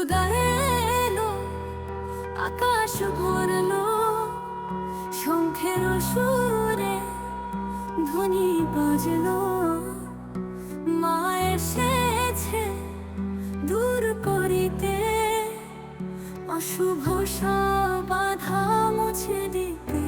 এলো আকাশ ভরলো, শঙ্খের সুরে ধ্বনি বাজলো। মা এসেছে দূর করিতে, অশুভ বাধা মুছে দিতে।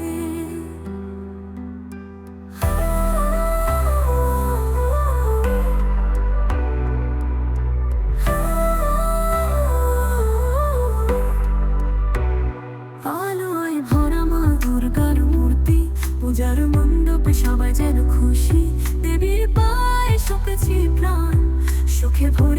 পূজার মণ্ডপে সবাই যেন খুশি। দেবীর পায়ে সপেছি প্রাণ সুখে ভরে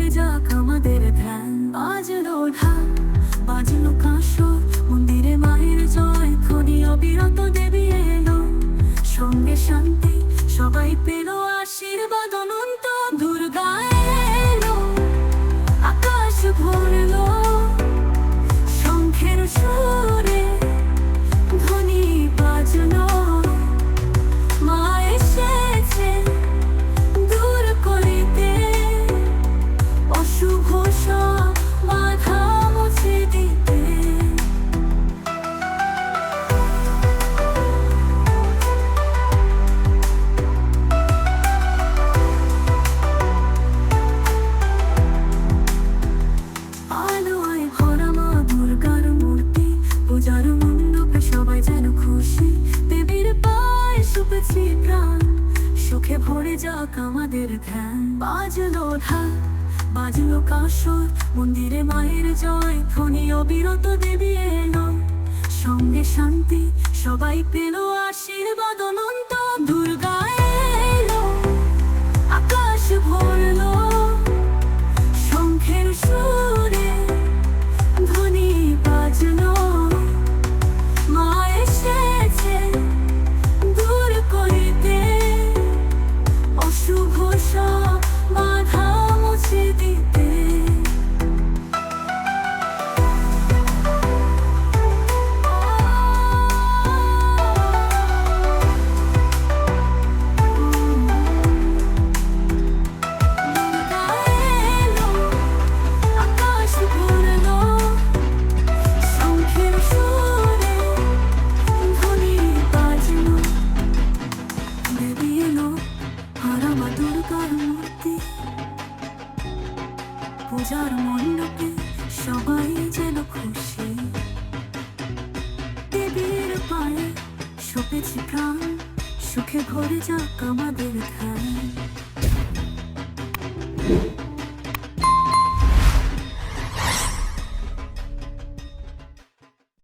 যাক আমাদের ধ্যান। বাজলো ঢাক, বাজলো কাসর মন্দিরে মায়ের জয় ধ্বনি অবিরত দেবী এলো। সঙ্গে শান্তি, সবাই পেল আশীর্বাদ অনন্ত দুর্গা দুর্গার মূর্তি। পূজার মণ্ডপে সবাই যেন খুশি। দেবীর পায়ে সপেছি প্রাণ, সুখে ভরে যাক আমাদের ধ্যান